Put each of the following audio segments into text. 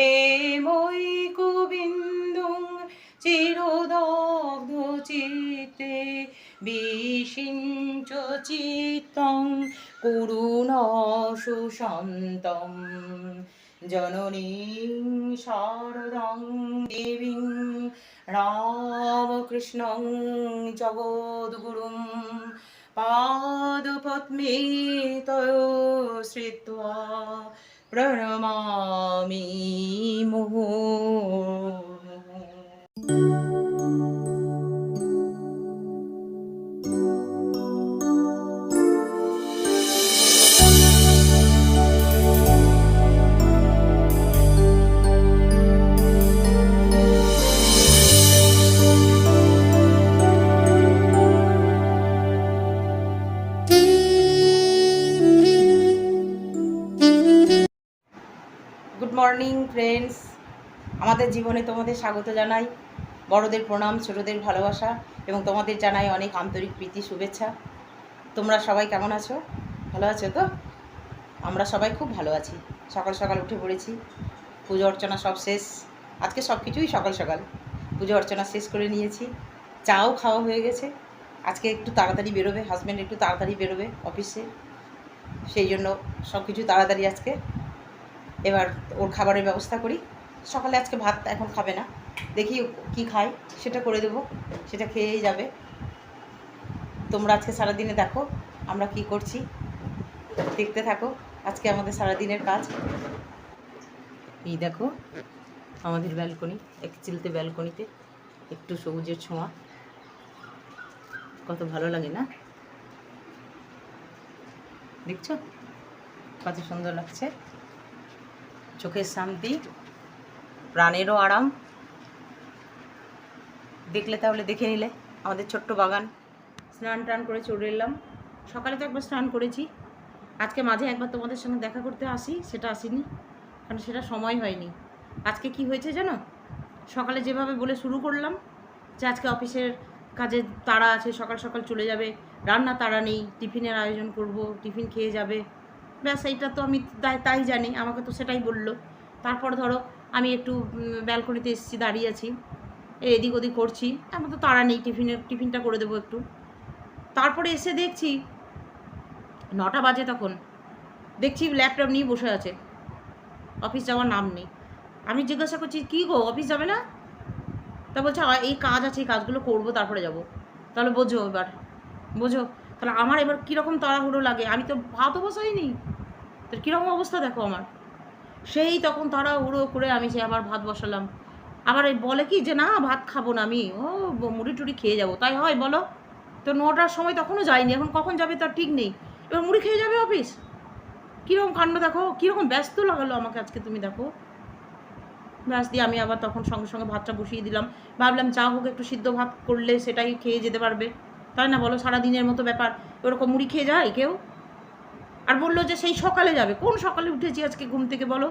প্রেমৈকবিন্দুং চিরদগ্ধ চিত্তে বিষিঞ্চ চিত্তং করুণ সুশান্তম জননীং শারদং দেবীং রামকৃষ্ণং জগদ্গুরুং পাদপদ্মে তয় শ্রিত্वा प्रणमामि मोह গুড মর্নিং ফ্রেন্ডস আমাদের জীবনে তোমাদের স্বাগত জানাই। বড়দের প্রণাম, ছোটদের ভালোবাসা এবং তোমাদের জানাই অনেক আন্তরিক প্রীতি, শুভেচ্ছা। তোমরা সবাই কেমন আছো? ভালো আছো তো? আমরা সবাই খুব ভালো আছি। সকাল সকাল উঠে পড়েছি। পুজো অর্চনা সব শেষ। আজকে সব কিছুই সকাল সকাল। পুজো অর্চনা শেষ করে নিয়েছি। চাও খাওয়া হয়ে গেছে। আজকে একটু তাড়াতাড়ি বেরোবে। হাজব্যান্ড একটু তাড়াতাড়ি বেরোবে অফিসে। সেই জন্য সব কিছু তাড়াতাড়ি আজকে এবার ওর খাবারের ব্যবস্থা করি। সকালে আজকে ভাত এখন খাবে না। দেখি কি খায়, সেটা করে দেবো। সেটা খেয়েই যাবে। তোমরা আজকে সারাদিনে দেখো আমরা কি করছি। দেখতে থাকো, আজকে আমাদের সারাদিনের কাজ। এই দেখো, আমাদের ব্যালকনি, এক চিলতে ব্যালকনিতে একটু সবুজের ছোঁয়া। কত ভালো লাগে না? দেখছ? কত সুন্দর লাগছে। চোখের শান্তি, প্রাণেরও আরাম। দেখলে তাহলে দেখে নিলে, আমাদের ছোট্ট বাগান। স্নান টান করে চলে এলাম। সকালে তো একবার স্নান করেছি। আজকে মাঝে একবার তোমাদের সঙ্গে দেখা করতে আসি, সেটা আসিনি, কারণ সেটা সময় হয়নি। আজকে কি হয়েছে জানো? সকালে যেভাবে বলে শুরু করলাম, যে আজকে অফিসের কাজে তাড়া আছে, সকাল সকাল চলে যাবে, রান্না তাড়া নেই, টিফিনের আয়োজন করব, টিফিন খেয়ে যাবে ব্যাস, এইটা তো আমি তাই জানি, আমাকে তো সেটাই বলল। তারপর ধরো, আমি একটু ব্যালকনিতে এসেছি, দাঁড়িয়ে আছি। এদিক ওদিক করছি। আমার তো তাড়া নেই, টিফিনের, টিফিনটা করে দেবো একটু। তারপরে এসে দেখছি, নটা বাজে তখন। দেখছি ল্যাপটপ নিয়ে বসে আছে। অফিস যাওয়ার নাম নেই। আমি জিজ্ঞাসা করছি, কী গো অফিস যাবে না? তা বলছে এই কাজ আছে, এই কাজগুলো করব, তারপরে যাব। তাহলে বোঝো এবার। বোঝো। তাহলে আমার এবার কীরকম তাড়াহুড়ো লাগে? আমি তো ভাতও বসাইনি তো কীরকম অবস্থা দেখো আমার। সেই তখন তাড়াহুড়ো করে আমি সে আবার ভাত বসালাম। আবার বলে কি যে, না, ভাত খাব না আমি। ও মুড়ি টুড়ি খেয়ে যাব। তাই হয় বলো? তো নটার সময় তখনও যায়নি। এখন কখন যাবে তার ঠিক নেই। এবার মুড়ি খেয়ে যাবে অফিস? কীরকম কাণ্ড দেখো? কীরকম ব্যস্ত লাগালো আমাকে আজকে তুমি দেখো। ব্যাস, দিয়ে আমি আবার তখন সঙ্গে সঙ্গে ভাতটা বসিয়ে দিলাম। ভাবলাম, যা হোক, একটু সিদ্ধ ভাত করলে সেটাই খেয়ে যেতে পারবে। তাই না বলো? সারাদিনের মতো ব্যাপার। ওরকম মুড়ি খেয়ে যায় কেউ? আর বলল যে সেই সকালে যাবে। কোন সকালে উঠেছি আজকে ঘুম থেকে বলো?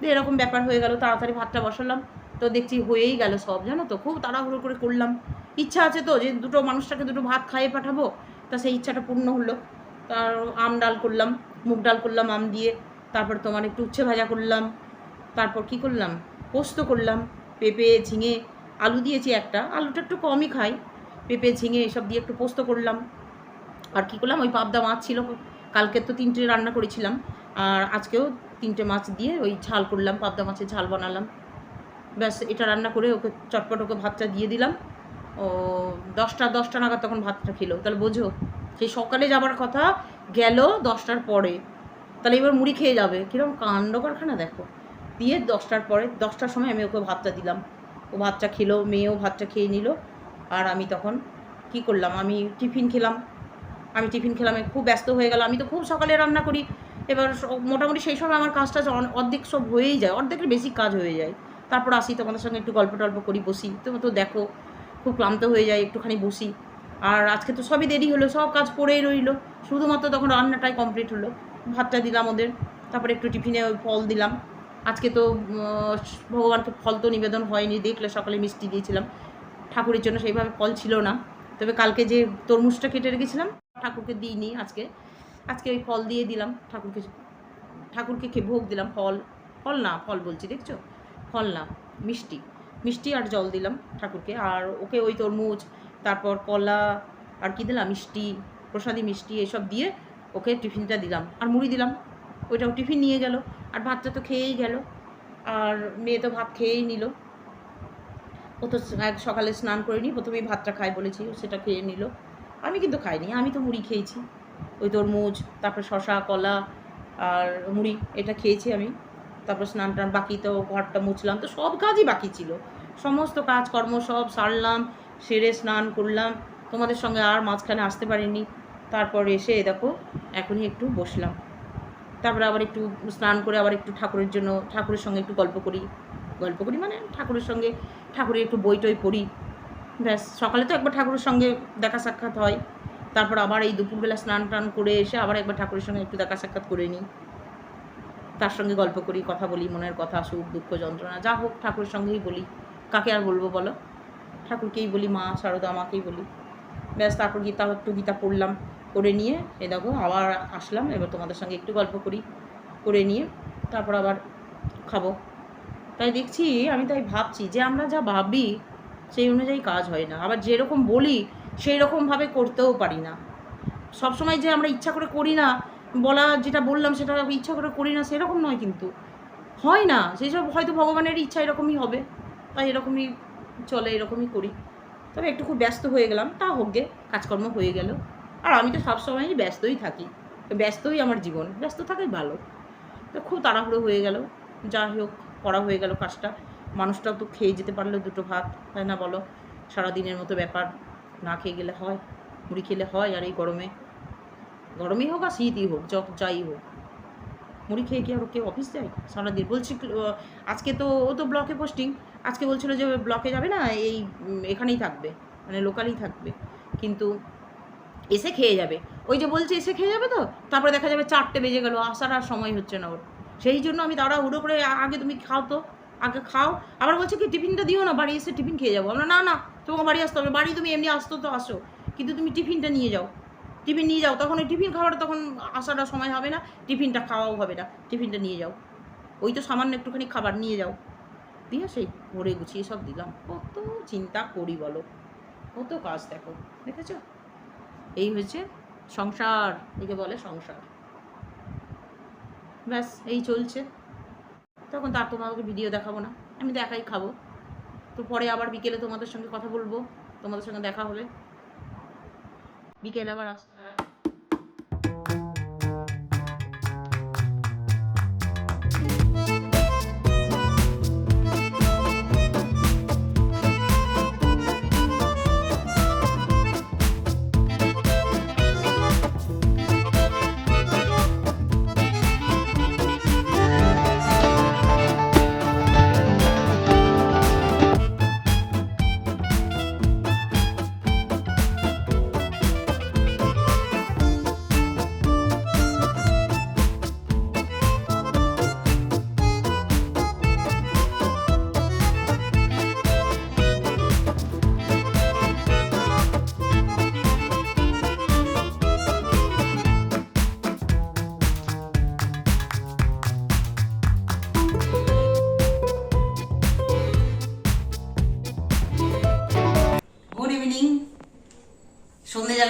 দিয়ে এরকম ব্যাপার হয়ে গেল, তাড়াতাড়ি ভাতটা বসালাম। তো দেখছি হয়েই গেল সব, জানো তো? খুব তাড়াহুড়ো করে করলাম। ইচ্ছা আছে তো যে দুটো মানুষটাকে দুটো ভাত খাইয়ে পাঠাবো? তা সেই ইচ্ছাটা পূর্ণ হলো। তার আম ডাল করলাম, মুগ ডাল করলাম আম দিয়ে। তারপর তোমার একটু উচ্ছে ভাজা করলাম। তারপর কি করলাম? পোস্ত করলাম, পেঁপে, ঝিঙে, আলু দিয়েছি একটা। আলুটা একটু কমই খাই। পেঁপে, ঝিঙে এসব দিয়ে একটু পোস্ত করলাম। আর কি করলাম? ওই পাবদা মাছ ছিল। কালকে তো তিনটে রান্না করেছিলাম। আর আজকেও তিনটে মাছ দিয়ে ওই ঝাল করলাম, পাবদা মাছের ঝাল বানালাম। ব্যাস, এটা রান্না করে ওকে চটপট ওকে ভাতটা দিয়ে দিলাম। ও দশটা দশটা নাগাদ তখন ভাতটা খেলো। তাহলে বোঝো, সেই সকালে যাবার কথা গেল দশটার পরে। তাহলে এবার মুড়ি খেয়ে যাবে। কীরকম কাণ্ড কারখানা দেখো। দিয়ে দশটার পরে, দশটার সময় আমি ওকে ভাতটা দিলাম। ও ভাতটা খেলো, মেয়েও ভাতটা খেয়ে নিল। আর আমি তখন কি করলাম? আমি টিফিন খেলাম। আমি টিফিন খেলাম খুব ব্যস্ত হয়ে গেল আমি তো খুব সকালে রান্না করি। এবার মোটামুটি সেই সময় আমার কাজটা অর্ধেক সব হয়েই যায়। অর্ধেকের বেশি কাজ হয়ে যায়। তারপর আসি তোমাদের সঙ্গে একটু গল্প টল্প করি, বসি। তুমি তো দেখো, খুব ক্লান্ত হয়ে যায় একটুখানি বসি। আর আজকে তো সবই দেরি হলো, সব কাজ পড়েই রইল। শুধুমাত্র তখন রান্নাটাই কমপ্লিট হলো। ভাতটা দিলাম ওদের। তারপরে একটু টিফিনে ফল দিলাম। আজকে তো ভগবানকে ফল তো নিবেদন হয়নি। দেখলে সকালে মিষ্টি দিয়েছিলাম। ঠাকুরের জন্য সেইভাবে ফল ছিল না। তবে কালকে যে তরমুজটা কেটে রেখেছিলাম, ঠাকুরকে দিইনি আজকে। আজকে ওই ফল দিয়ে দিলাম, ঠাকুরকে ঠাকুরকে খেয়ে ভোগ দিলাম, ফল। ফল না, ফল বলছি, দেখছ? ফল না, মিষ্টি। মিষ্টি আর জল দিলাম ঠাকুরকে। আর ওকে ওই তরমুজ, তারপর কলা, আর কি দিলাম? মিষ্টি, প্রসাদি মিষ্টি এসব দিয়ে ওকে টিফিনটা দিলাম। আর মুড়ি দিলাম, ওইটাও টিফিন নিয়ে গেল। আর ভাতটা তো খেয়েই গেল। আর মেয়ে তো ভাত খেয়েই নিল। ও তো সকালে স্নান করে নি প্রথমেই ভাতটা খাই বলেছি সেটা খেয়ে নিল। আমি কিন্তু খাইনি, আমি তো মুড়ি খেয়েছি। ওই তরমুজ, তারপরে শশা কলা আর মুড়ি, এটা খেয়েছি আমি। তারপর স্নান টান বাকি তো ঘরটা মুছলাম, তো সব কাজই বাকি ছিল। সমস্ত কাজকর্ম সব সারলাম, সেরে স্নান করলাম। তোমাদের সঙ্গে আর মাঝখানে আসতে পারিনি। তারপর এসে দেখো, এখনই একটু বসলাম। তারপরে আবার একটু স্নান করে আবার একটু ঠাকুরের জন্য, ঠাকুরের সঙ্গে একটু গল্প করি। গল্প করি মানে ঠাকুরের সঙ্গে, ঠাকুরের একটু বই টই পড়ি। ব্যাস, সকালে তো একবার ঠাকুরের সঙ্গে দেখা সাক্ষাৎ হয়। তারপর আবার এই দুপুরবেলা স্নান টান করে এসে আবার একবার ঠাকুরের সঙ্গে একটু দেখা সাক্ষাৎ করে নিই। তার সঙ্গে গল্প করি, কথা বলি, মনের কথা, সুখ, দুঃখ, যন্ত্রণা, যা হোক ঠাকুরের সঙ্গেই বলি। কাকে আর বলব বলো? ঠাকুরকেই বলি, মা, শারদা মাকেই বলি। ব্যাস, তারপর গীতা, একটু গীতা পড়লাম, করে নিয়ে, এ দেখো, আবার আসলাম, এবার তোমাদের সঙ্গে একটু গল্প করি, করে নিয়ে, তারপর আবার খাব। তাই দেখছি, আমি তাই ভাবছি যে আমরা যা ভাবি সেই অনুযায়ী কাজ হয় না। আবার যেরকম বলি সেই রকমভাবে করতেও পারি না। সবসময় যে আমরা ইচ্ছা করে করি না, বলা যেটা বললাম সেটা ইচ্ছা করে করি না সেরকম নয় কিন্তু। হয় না সেই সব হয়তো ভগবানের ইচ্ছা এরকমই হবে, তাই এরকমই চলে, এরকমই করি। তবে একটু খুব ব্যস্ত হয়ে গেলাম, তা হোক গে, কাজকর্ম হয়ে গেল। আর আমি তো সবসময়ই ব্যস্তই থাকি, ব্যস্তই আমার জীবন, ব্যস্ত থাকাই ভালো। তো খুব তাড়াহুড়ো হয়ে গেল, যাই হোক। করা হয়ে গেল কাজটা। মানুষটাও তো খেয়ে যেতে পারল দুটো ভাত, তাই না বলো? সারাদিনের মতো ব্যাপার, না খেয়ে গেলে হয়, মুড়ি খেলে হয়, আর এই গরমে। গরমেই হোক আর শীতই হোক, যত যাই হোক। মুড়ি খেয়ে কি আর কেউ অফিস যায়? সারাদিন বলছি আজকে তো, ও তো ব্লকে পোস্টিং আজকে বলছিল যে ব্লকে যাবে না, এই এখানেই থাকবে মানে লোকালেই থাকবে। কিন্তু এসে খেয়ে যাবে। ওই যে বলছে, এসে খেয়ে যাবে তো? তারপরে দেখা যাবে চারটে বেজে গেল, আসার আর সময় হচ্ছে না ওর। সেই জন্য আমি তাড়া হুড়ো করে আগে তুমি খাও তো, আগে খাও। আবার বলছে কি, টিফিনটা দিও না, বাড়ি এসে টিফিন খেয়ে যাব। আমরা, না না তোমাকে বাড়ি আসতে হবে, বাড়ি তুমি এমনি আসতো তো আসো, কিন্তু তুমি টিফিনটা নিয়ে যাও। টিফিন নিয়ে যাও, তখন ওই টিফিন খাওয়াটা তখন আসাটা সময় হবে না, টিফিনটা খাওয়াও হবে না, টিফিনটা নিয়ে যাও। ওই তো সামান্য একটুখানি খাবার নিয়ে যাও। দিয়ে সেই ভরে গুছিয়ে সব দিলাম। কত চিন্তা করি বলো? কত কাজ দেখো, দেখেছ? এই হয়েছে সংসার, একে বলে সংসার। ব্যাস, এই চলছে। তখন তার তোমাকে ভিডিও দেখাবো না। আমি তো একাই খাব। তো পরে আবার বিকেলে তোমাদের সঙ্গে কথা বলব। তোমাদের সঙ্গে দেখা হলে। বিকেলে আবার আস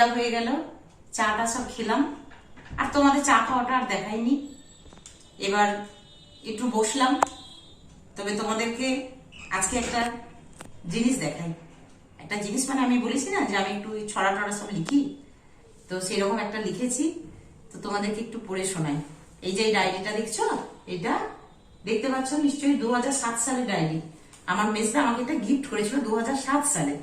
জ্বালা হয়ে গেল, চাটা সব খেলাম। আর তোমাদের চা খাওয়াটা আর দেখাইনি। এবার একটু বসলাম। তবে তোমাদেরকে আজকে একটা জিনিস দেখাই। একটা জিনিস মানে আমি বলেছি না যে আমি একটু ছড়া টড়া সব লিখি? তো সেরকম একটা লিখেছি। তো তোমাদেরকে একটু পড়ে শোনাই। এই যে ডায়েরিটা দেখছ? এটা দেখতে পাচ্ছ নিশ্চয়ই দু হাজার সাত সালের ডায়েরি। আমার মেসরা আমাকে এটা গিফট করেছিল দু হাজার সাত সালে।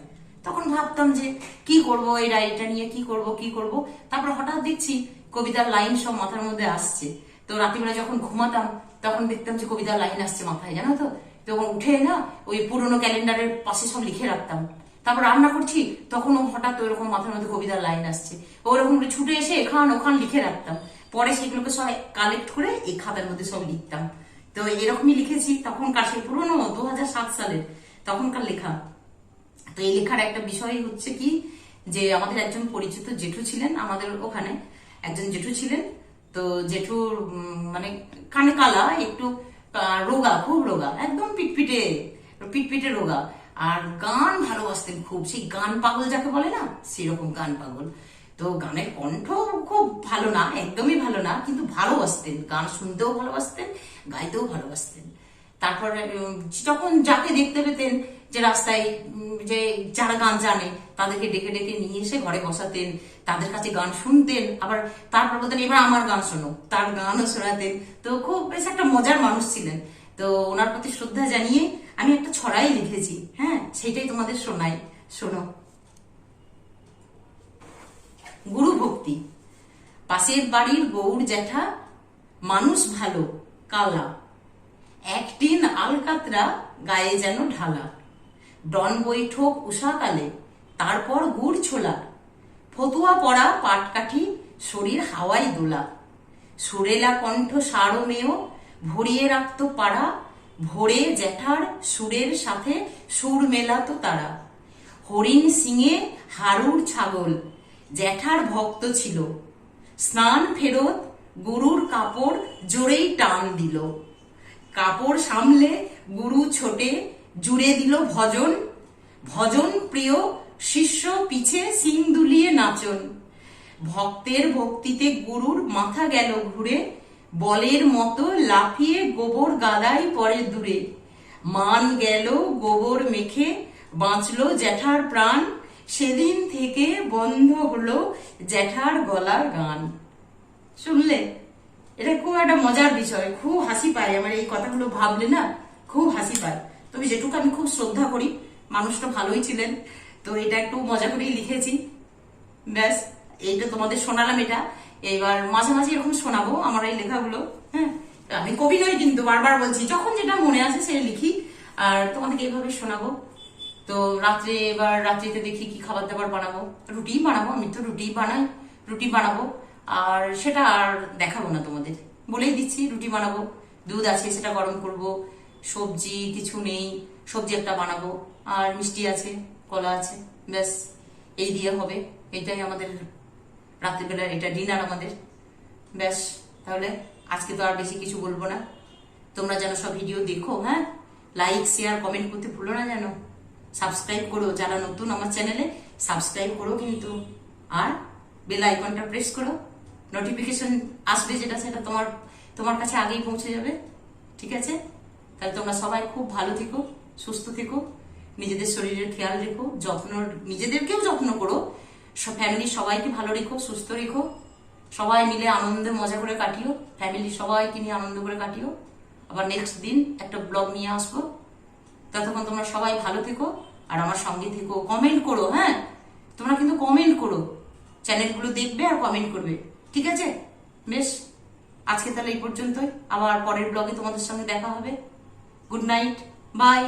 তখন ভাবতাম যে কি করব, এই ডায়েরিটা নিয়ে কি করব কি করব। তারপর হঠাৎ দেখছি কবিতার লাইন সব মাথার মধ্যে আসছে। তো রাত্রিবেলা যখন ঘুমাতাম, তখন দেখতাম যে কবিতার লাইন আসছে মাথায়, জানো তো? তখন উঠে না ওই পুরনো ক্যালেন্ডারের পাশে সব লিখে রাখতাম। তারপর রান্না করছি তখন ও হঠাৎ ওইরকম মাথার মধ্যে কবিতার লাইন আসছে। ওরকম করে ছুটে এসে এখান ওখান লিখে রাখতাম। পরে সেগুলোকে সব কালেক্ট করে এই খাতার মধ্যে সব লিখতাম। তো এরকমই লিখেছি তখনকার সেই পুরনো দু সালের তখনকার লেখা। তো এই লেখার একটা বিষয় হচ্ছে কি, যে আমাদের একজন পরিচিত জেঠু ছিলেন আমাদের ওখানে, একজন জেঠু ছিলেন। তো জেঠুর মানে কানে কালা, একটু রোগা, খুব রোগা, একদম পিটপিটে পিটপিটে রোগা। আর গান ভালোবাসতেন খুব, সেই গান পাগল যাকে বলে না, সেরকম গান পাগল। তো গানের কণ্ঠ খুব ভালো না, একদমই ভালো না, কিন্তু ভালোবাসতেন, গান শুনতেও ভালোবাসতেন, গাইতেও ভালোবাসতেন। তারপরে যখন যাকে দেখতে পেতেন যে রাস্তায় যে যারা গান জানে, তাদেরকে ডেকে ডেকে নিয়ে এসে ঘরে বসাতেন, তাদের কাছে গান শুনতেন, আবার তারপর বলতেন এবার আমার গান শোনো, তার গানও শোনাতেন। তো খুব বেশ একটা মজার মানুষ ছিলেন। তো ওনার প্রতি শ্রদ্ধা জানিয়ে আমি একটা ছড়াই লিখেছি। হ্যাঁ সেটাই তোমাদের শোনাই, শোনো। গুরু ভক্তি, পাশের বাড়ির গৌর জ্যাঠা, মানুষ ভালো, কালা। একটিন আলকাতরা গায়ে যেন ঢালা। ডন বৈঠক উষাকালে, তারপর গুড় ছোলা। ফতুয়া পড়া পাটকাঠি, শরীর হাওয়াই দোলা। সুরেলা কণ্ঠ সারমেয়, ভরিয়ে রাখত পাড়া, ভোরে জ্যাঠার সুরের সাথে সুর মেলাতো তারা। হরিণ সিংয়ে হারুর ছাগল, জ্যাঠার ভক্ত ছিল। স্নান ফেরত গুরুর কাপড় জোরেই টান দিল। কাপড় সামলে গুরু ছোটে জুড়ে দিল ভজন। ভজন প্রিয় শিষ্য পিছে সিং দুলিয়ে নাচন। ভক্তের ভক্তিতে গুরুর মাথা গেল ঘুরে। বলের মতো লাফিয়ে গোবর গাদাই পরে দূরে। মান গেল গোবর মেখে, বাঁচলো জ্যাঠার প্রাণ। সেদিন থেকে বন্ধ হলো জ্যাঠার গলার গান। শুনলে? এটা খুব একটা মজার বিষয়, খুব হাসি পায়। আমার এই কথাগুলো ভাবলে না, খুব হাসি পায়। তবে যেটুকু আমি খুব শ্রদ্ধা করি, মানুষটা ভালোই ছিলেন। তো এটা একটু মজা করেই লিখেছি। ব্যাস, এইটা তোমাদের শোনালাম এটা। এবার মাঝে মাঝে এরকম শোনাবো আমার এই লেখাগুলো হ্যাঁ? আমি কবি নই কিন্তু, বারবার বলছি, যখন যেটা মনে আছে সেটা লিখি। আর তোমাদেরকে এইভাবে শোনাবো। তো রাত্রে, এবার রাত্রিতে দেখি কি খাবার দাবার বানাবো। রুটি বানাবো, আমি তো রুটি বানাই, রুটি বানাবো। আর সেটা আর দেখাবো না তোমাদের। বলেই দিচ্ছি, রুটি বানাবো। দুধ আছে, সেটা গরম করব। সবজি কিছু নেই, সবজি একটা বানাবো। আর মিষ্টি আছে, কলা আছে, ব্যাস, এই দিয়ে হবে। এটাই আমাদের রাত্রিবেলা এটা ডিনার আমাদের। ব্যাস, তাহলে আজকে তো আর বেশি কিছু বলব না। তোমরা যেন সব ভিডিও দেখো হ্যাঁ? লাইক শেয়ার কমেন্ট করতে ভুলো না যেন। সাবস্ক্রাইব করো, যারা নতুন আমার চ্যানেলে সাবস্ক্রাইব করো কিন্তু। আর বেল আইকনটা প্রেস করো। নোটিফিকেশন আসবে যেটা, সেটা তোমার তোমার কাছে আগেই পৌঁছে যাবে। ঠিক আছে? তাহলে তোমরা সবাই খুব ভালো থেকো, সুস্থ থেকো, নিজেদের শরীরের খেয়াল রেখো, যত্ন, নিজেদেরকেও যত্ন করো। ফ্যামিলি সবাইকে ভালো রেখো, সুস্থ রেখো। সবাই মিলে আনন্দে মজা করে কাটিও। ফ্যামিলি সবাইকে নিয়ে আনন্দ করে কাটিও। আবার নেক্সট দিন একটা ব্লগ নিয়ে আসব। ততক্ষণ তোমরা সবাই ভালো থেকো আর আমার সঙ্গে থেকো। কমেন্ট করো হ্যাঁ? তোমরা কিন্তু কমেন্ট করো। চ্যানেলগুলো দেখবে আর কমেন্ট করবে। ঠিক আছে? বেশ। আজকে তাহলে এই পর্যন্তই। আবার পরের ব্লগে তোমাদের সঙ্গে দেখা হবে। Good night bye